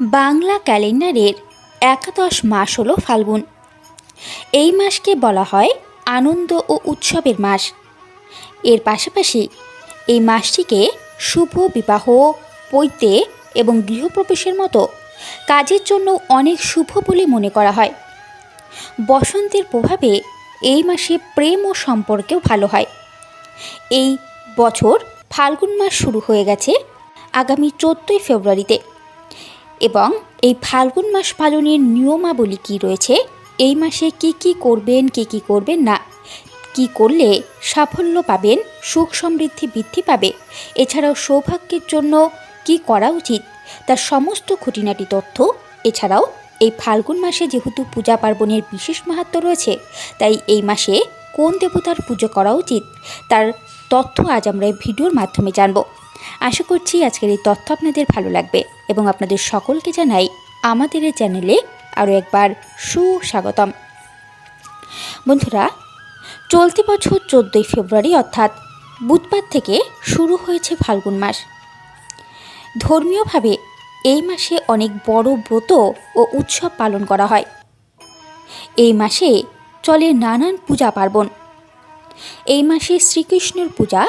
বাংলা ক্যালেন্ডারের একাদশ মাস হলো ফাল্গুন। এই মাসকে বলা হয় আনন্দ ও উৎসবের মাস। এর পাশাপাশি এই মাসটিকে শুভ বিবাহ, পৈতে এবং গৃহপ্রবেশের মতো কাজের জন্য অনেক শুভ বলে মনে করা হয়। বসন্তের প্রভাবে এই মাসে প্রেম ও সম্পর্কেও ভালো হয়। এই বছর ফাল্গুন মাস শুরু হয়ে গেছে আগামী চোদ্দোই ফেব্রুয়ারিতে। এবং এই ফাল্গুন মাস পালনের নিয়মাবলী কী রয়েছে? এই মাসে কি কি করবেন, কি কি করবেন না? কি করলে সাফল্য পাবেন, সুখ সমৃদ্ধি বৃদ্ধি পাবে? এছাড়াও সৌভাগ্যের জন্য কি করা উচিত? তার সমস্ত খুঁটিনাটি তথ্য। এছাড়াও এই ফাল্গুন মাসে যেহেতু পূজা পার্বণের বিশেষ মাহাত্ম রয়েছে, তাই এই মাসে কোন দেবতার পুজো করা উচিত? তার তথ্য আজ আমরা এই ভিডিওর মাধ্যমে জানব। আশা করছি আজকের এই তথ্য আপনাদের ভালো লাগবে এবং আপনাদের সকলকে জানাই আমাদের এই চ্যানেলে আরও একবার সুস্বাগতম। বন্ধুরা, চলতি বছর চোদ্দোই ফেব্রুয়ারি অর্থাৎ বুধবার থেকে শুরু হয়েছে ফাল্গুন মাস। ধর্মীয়ভাবে এই মাসে অনেক বড় ব্রত ও উৎসব পালন করা হয়। এই মাসে চলে নানান পূজা পার্বণ। এই মাসে শ্রীকৃষ্ণের পূজা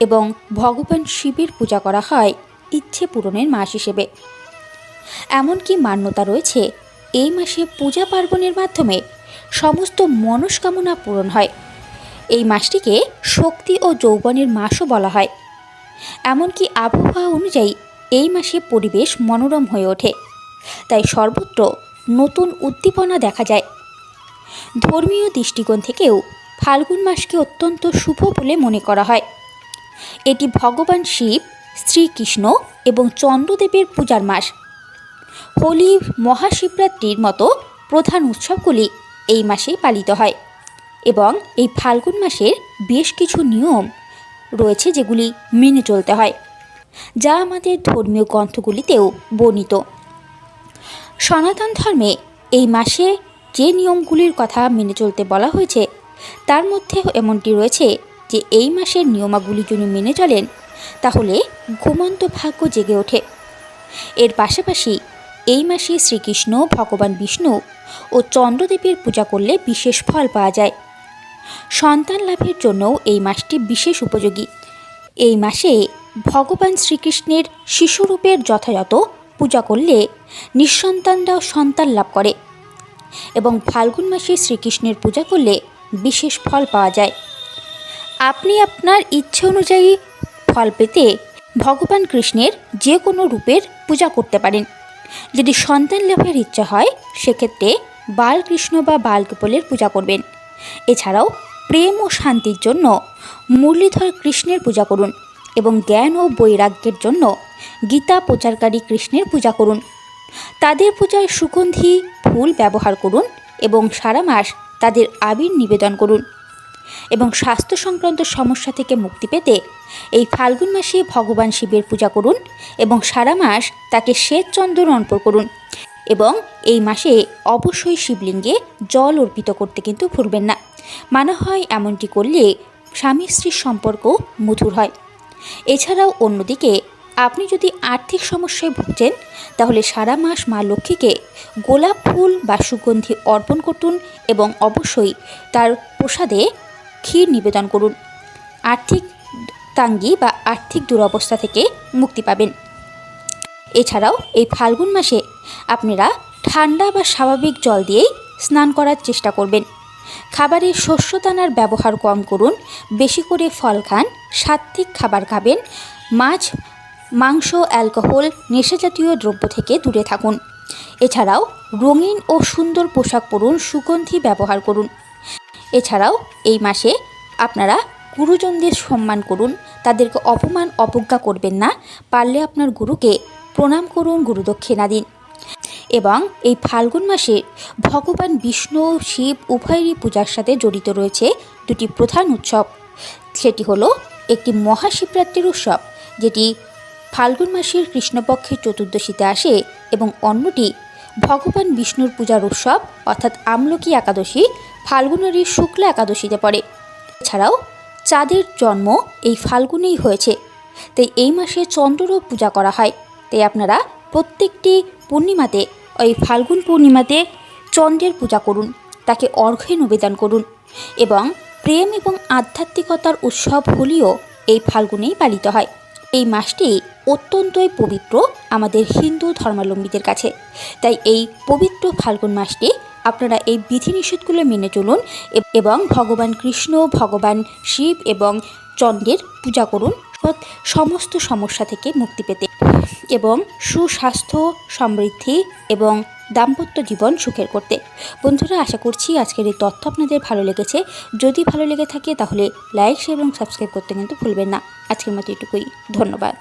এবং ভগবান শিবের পূজা করা হয় ইচ্ছে পূরণের মাস হিসেবে। এমনকি মান্যতা রয়েছে, এই মাসে পূজা পার্বণের মাধ্যমে সমস্ত মনস্কামনা পূরণ হয়। এই মাসটিকে শক্তি ও যৌবনের মাসও বলা হয়। এমনকি আবহাওয়া অনুযায়ী এই মাসে পরিবেশ মনোরম হয়ে ওঠে। তাই সর্বত্র নতুন উদ্দীপনা দেখা যায়। ধর্মীয় দৃষ্টিকোণ থেকেও ফাল্গুন মাসকে অত্যন্ত শুভ বলে মনে করা হয়। এটি ভগবান শিব, শ্রীকৃষ্ণ এবং চন্দ্রদেবের পূজার মাস। হোলি মহাশিবরাত্রির মতো প্রধান উৎসবগুলি এই মাসেই পালিত হয় এবং এই ফাল্গুন মাসের বেশ কিছু নিয়ম রয়েছে যেগুলি মেনে চলতে হয়, যা আমাদের ধর্মীয় গ্রন্থগুলিতেও বর্ণিত। সনাতন ধর্মে এই মাসে যে নিয়মগুলির কথা মেনে চলতে বলা হয়েছে, তার মধ্যে এমনটি রয়েছে যে এই মাসের নিয়মাগুলি যদি মেনে চলেন, তাহলে ঘুমন্ত ভাগ্য জেগে ওঠে। এর পাশাপাশি এই মাসে শ্রীকৃষ্ণ, ভগবান বিষ্ণু ও চন্দ্রদেবের পূজা করলে বিশেষ ফল পাওয়া যায়। সন্তান লাভের জন্যও এই মাসটি বিশেষ উপযোগী। এই মাসে ভগবান শ্রীকৃষ্ণের শিশুরূপের যথাযথ পূজা করলে নিঃসন্তানরাও সন্তান লাভ করে এবং ফাল্গুন মাসে শ্রীকৃষ্ণের পূজা করলে বিশেষ ফল পাওয়া যায়। আপনি আপনার ইচ্ছে অনুযায়ী ফল পেতে ভগবান কৃষ্ণের যে কোনো রূপের পূজা করতে পারেন। যদি সন্তান লাভের ইচ্ছা হয়, সেক্ষেত্রে বালকৃষ্ণ বা বালগোপালের পূজা করবেন। এছাড়াও প্রেম ও শান্তির জন্য মুরলীধর কৃষ্ণের পূজা করুন এবং জ্ঞান ও বৈরাগ্যের জন্য গীতা প্রচারকারী কৃষ্ণের পূজা করুন। তাদের পূজায় সুগন্ধি, ফুল ব্যবহার করুন এবং সারা মাস তাদের আবির নিবেদন করুন। এবং স্বাস্থ্য সংক্রান্ত সমস্যা থেকে মুক্তি পেতে এই ফাল্গুন মাসে ভগবান শিবের পূজা করুন এবং সারা মাস তাকে শ্বেত চন্দন অর্পণ করুন এবং এই মাসে অবশ্যই শিবলিঙ্গে জল অর্পিত করতে কিন্তু ভুলবেন না। মানা হয় এমনটি করলে স্বামী স্ত্রীর সম্পর্ক মধুর হয়। এছাড়াও অন্যদিকে আপনি যদি আর্থিক সমস্যায় ভুগছেন, তাহলে সারা মাস মা লক্ষ্মীকে গোলাপ ফুল বা সুগন্ধি অর্পণ করুন এবং অবশ্যই তার প্রসাদে ক্ষীর নিবেদন করুন। আর্থিক তাঙ্গি বা আর্থিক দুরবস্থা থেকে মুক্তি পাবেন। এছাড়াও এই ফাল্গুন মাসে আপনারা ঠান্ডা বা স্বাভাবিক জল দিয়েই স্নান করার চেষ্টা করবেন। খাবারে শস্য দানার ব্যবহার কম করুন। বেশি করে ফল খান, সাত্ত্বিক খাবার খাবেন। মাছ, মাংস, অ্যালকোহল নেশাজাতীয় দ্রব্য থেকে দূরে থাকুন। এছাড়াও রঙিন ও সুন্দর পোশাক পরুন, সুগন্ধি ব্যবহার করুন। এছাড়াও এই মাসে আপনারা গুরুজনদের সম্মান করুন, তাদেরকে অপমান, অবজ্ঞা করবেন না, পারলে আপনার গুরুকে প্রণাম করুন, গুরুদক্ষিণা দিন। এবং এই ফাল্গুন মাসে ভগবান বিষ্ণু, শিব, উভয়েরই পূজার সাথে জড়িত রয়েছে দুটি প্রধান উৎসব। সেটি হলো একটি মহাশিবরাত্রির উৎসব, যেটি ফাল্গুন মাসের কৃষ্ণপক্ষের চতুর্দশীতে আসে, এবং অন্যটি ভগবান বিষ্ণুর পূজার উৎসব, অর্থাৎ আমলকি একাদশী ফাল্গুনেরই শুক্লা একাদশীতে পড়ে। এছাড়াও চাঁদের জন্ম এই ফাল্গুনেই হয়েছে। তাই এই মাসে চন্দ্ররও পূজা করা হয়। তাই আপনারা প্রত্যেকটি পূর্ণিমাতে, ওই ফাল্গুন পূর্ণিমাতে চন্দ্রের পূজা করুন। তাকে অর্ঘ্য নিবেদন করুন। এবং প্রেম এবং আধ্যাত্মিকতার উৎসব হোলিও এই ফাল্গুনেই পালিত হয়। এই মাসটি অত্যন্তই পবিত্র আমাদের হিন্দু ধর্মাবলম্বীদের কাছে। তাই এই পবিত্র ফাল্গুন মাসটি আপনারা এই বিধিনিষেধগুলো মেনে চলুন এবং ভগবান কৃষ্ণ, ভগবান শিব এবং চন্দ্রের পূজা করুন। সমস্ত সমস্যা থেকে মুক্তি পেতে এবং সুস্বাস্থ্য, সমৃদ্ধি এবং দাম্পত্য জীবন সুখের করতে। বন্ধুরা, আশা করছি আজকের এই তথ্য আপনাদের ভালো লেগেছে। যদি ভালো লেগে থাকে তাহলে লাইক, শেয়ার এবং সাবস্ক্রাইব করতে কিন্তু ভুলবেন না। আজকের মতো এটুকুই। ধন্যবাদ।